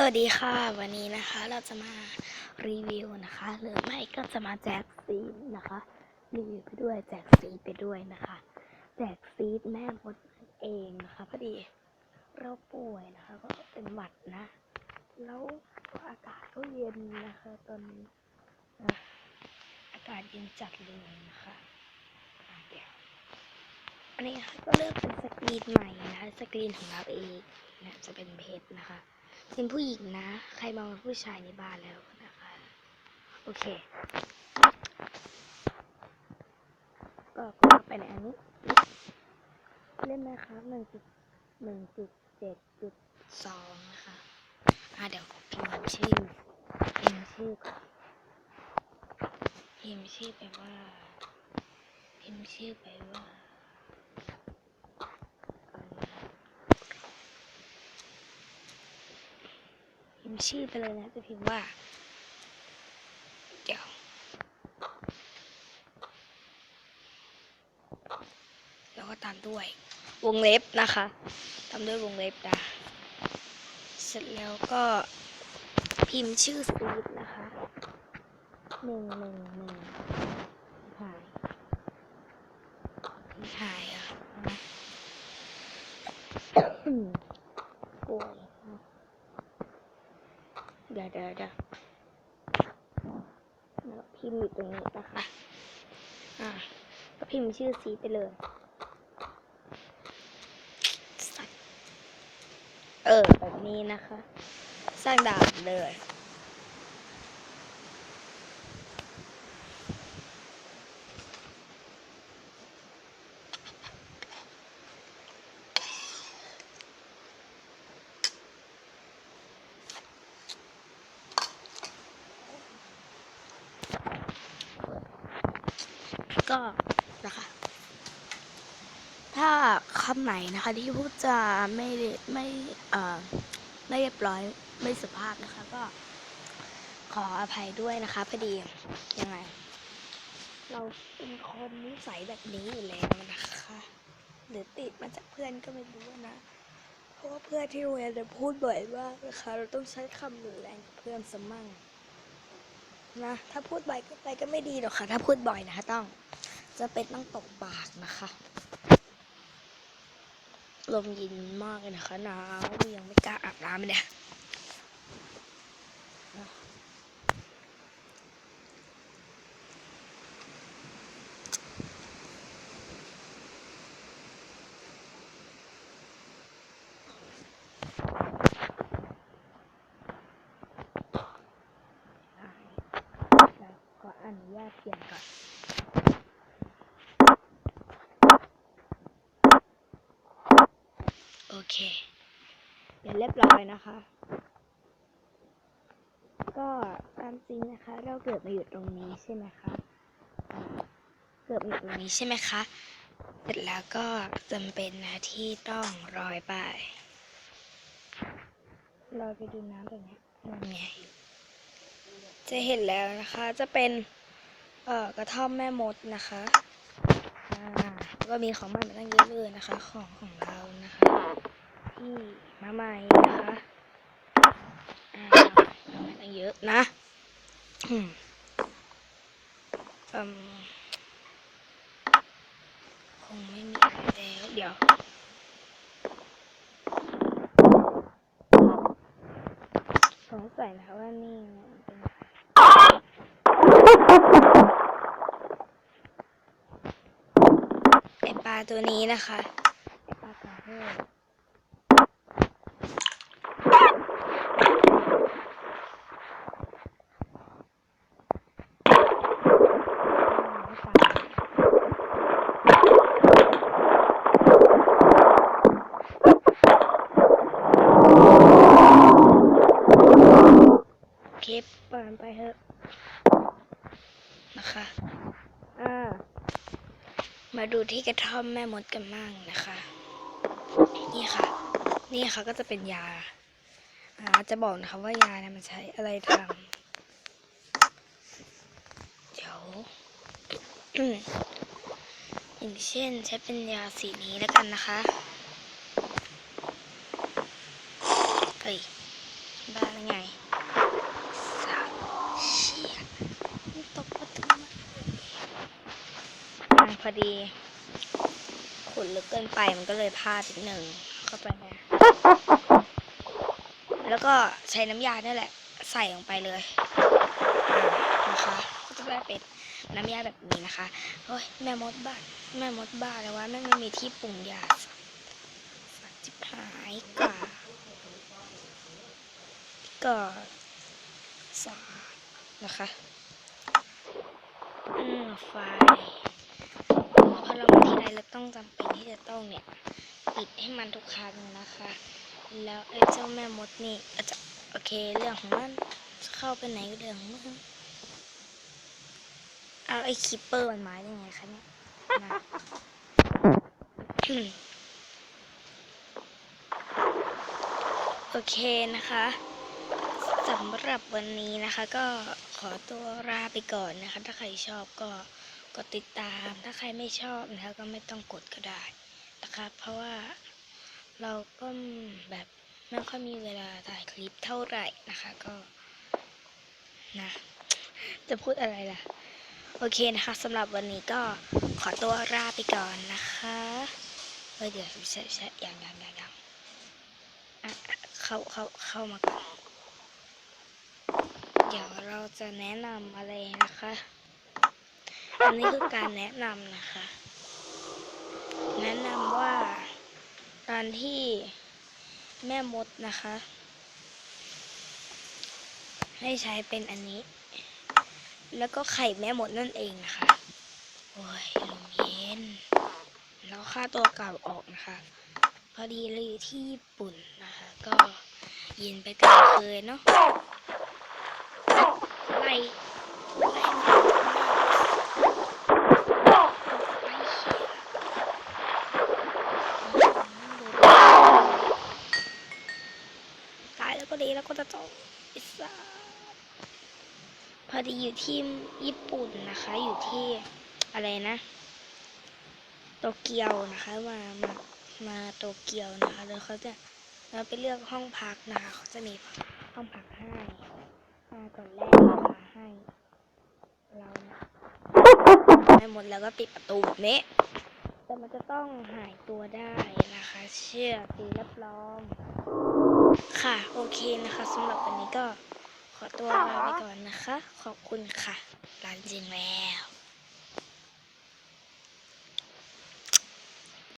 สวัสดีค่ะ วันนี้นะคะเราจะมารีวิวนะคะ หรือไม่ก็จะมาแจกซีดนะคะรีวิวไปด้วยแจกซีดไปด้วยนะคะ แจกซีดแม่มดนั่นเองนะคะพอดีเราป่วยนะคะ ก็เป็นหวัดนะ แล้วอากาศก็เย็นนะคะตอนนี้อากาศเย็นจัดเลยนะคะเดี๋ยวอันนี้นะคะก็เลือกเป็นสกรีนใหม่นะคะสกรีนของเราเองนะจะเป็นเพชรนะคะ เป็นผู้หญิงนะ ใครมองเป็นผู้ชายในบ้านแล้วนะคะ โอเค ก็ก็ไปในอันนี้ เล่นนะครับหนึ่งจุดหนึ่งจุดเจ็ดจุดสองนะคะอะเดี๋ยวพิมพ์ชื่อพิมพ์ชื่อก่อนพิมพ์ชื่อไปว่าพิมพ์ชื่อไปว่าอะไรนะ พิมพ์ชื่อไปเลยนะจะพิมพ์ว่าเดี๋ยวแล้วก็ตามด้วย วงเล็บนะคะ ตามด้วยวงเล็บนะเสร็จแล้วก็พิมพ์ชื่อซีดนะคะหนึ่งหนึ่งหนึ่งหายหายอะนะป่วยนะ ดี๋ยวเดี๋ยวเดี๋ยวแล้วพิมพ์อยู่ตรงนี้นะคะ อ่า ก็พิมพ์ชื่อซีไปเลย เออ แบบนี้นะคะ สร้างดาบเลย ก็นะคะ ถ้าคำไหนนะคะที่พูดจาไม่ไม่เอ่อไม่เรียบร้อยไม่สุภาพนะคะ ก็ขออภัยด้วยนะคะพอดียังไง เราเป็นคนนิสัยแบบนี้อยู่แล้วนะคะ หรือติดมาจากเพื่อนก็ไม่รู้นะเพราะว่าเพื่อนที่โรงเรียนจะพูดบ่อยมากนะคะเราต้องใช้คำรุนแรงกับเพื่อนสมั่ง นะถ้าพูดบ่อยก็ไปก็ไม่ดีหรอกค่ะ ถ้าพูดบ่อยนะคะต้อง จะเป็นต้องตกปากนะคะลมเย็นมากเลยนะคะหนาวยังไม่กล้าอาบน้ำเลยเนี่ยแล้วขออนุญาต เปลี่ยนก่อนโอเคเดี๋ยวเรียบร้อยนะคะ ก็ตามจริงนะคะ เราเกิดมาอยู่ตรงนี้ใช่ไหมคะเกิดมาอยู่ตรงนี้ใช่ไหมคะเสร็จแล้วก็จำเป็นนะที่ต้องรอยไปรอยไปดูน้ำแบบเนี้ยนั่นไงจะเห็นแล้วนะคะจะเป็น เอ่อกระท่อมแม่มดนะคะอ่าก็มีของมันตั้งเยอะเลยนะคะ ของของเรานะคะที่มาใหม่นะคะอ่าเอามาตั้งเยอะนะอืมคงไม่มีอะไรแล้วเดี๋ยวสงสัยนะว่านี่เป็นไอปลา ตัวนี้นะคะปลากระโฮก คลิปปานไปเถอะนะคะ อ่า มาดูที่กระท่อมแม่มดกันมั่งนะคะ นี่ค่ะ นี่ค่ะก็จะเป็นยาอ่าจะบอกนะคะว่ายาเนี่ยมันใช้อะไรทำเดี๋ยวอืมอย่างเช่นใช้เป็นยาสีนี้แล้วกันนะคะ เฮ้ย ได้แล้วไงสัตว์เชี่ยมันตกประตูมาอะพอ ดีขุดลึกเกินไปมันก็เลยพลาดนิดหนึ่งเข้าไปนะแล้วก็ใช้น้ำยาเนี่ยแหละ ใส่ลงไปเลยนะคะก็จะได้เป็นน้ำยาแบบนี้นะคะโอ้ยแม่มดบ้าแม่มดบ้าแล้วว่าแม่งไม่มีที่ปรุงยาสัตว์จิบหายกาก็สานะคะ อืมไฟ เรามาทีไรเราต้องจำเป็นที่จะต้องเนี่ยปิดให้มันทุกครั้งนะคะ แล้วไอ้เจ้าแม่มดนี่อาจจะโอเคเรื่องของมันจะเข้าไปไหนก็เรื่องของมันเอาไอ้คิปเปอร์มันมาได้ไงคะเนี่ยโอเคนะคะสำหรับวันนี้นะคะ ก็ขอตัวลาไปก่อนนะคะ ถ้าใครชอบก็ ดติดตาม ถ้าใครไม่ชอบนะก็ไม่ต้องกดก็ได้นะครับ เพราะว่าเราก็แบบไม่ค่อยมีเวลาถ่ายคลิปเท่าไหร่นะคะก็นะจะพูดอะไรล่ะ โอเคนะคะสำหรับวันนี้ก็ขอตัวลาไปก่อนนะคะเฮ้ยเดี๋ยวใช่ใช่ยังยังยังยังอะอะเข้าเข้าเข้ามาก่อนเดี๋ยวเราจะแนะนำอะไรนะคะ อันนี้คือการแนะนำนะคะ แนะนำว่าตอนที่แม่มดนะคะ ให้ใช้เป็นอันนี้ แล้วก็ไข่แม่มดนั่นเองนะคะ โอ้ยลมเย็น แล้วค่าตัวเก่าออกนะคะ พอดีเลยอยู่ที่ญี่ปุ่นนะคะ ก็เย็นไปกันเลยเนาะไล่ไล่ ดีแล้วก็จะจบอิสระพอดีอยู่ที่ญี่ปุ่นนะคะ อยู่ที่อะไรนะ โตเกียวนะคะมามามาโตเกียวนะคะแล้วเขาจะเราไปเลือกห้องพักนะคะเขาจะมีห้องพักให้มาก่อนแรกนะคะให้ เราให้หมดแล้วก็ปิดประตูแบบนี้ แต่มันจะต้องหายตัวได้นะคะ เชื่อตีรับรอง ค่ะ โอเคนะคะสำหรับวันนี้ก็ขอตัวลาไปก่อนนะคะ ขอบคุณค่ะลาจริงแล้ว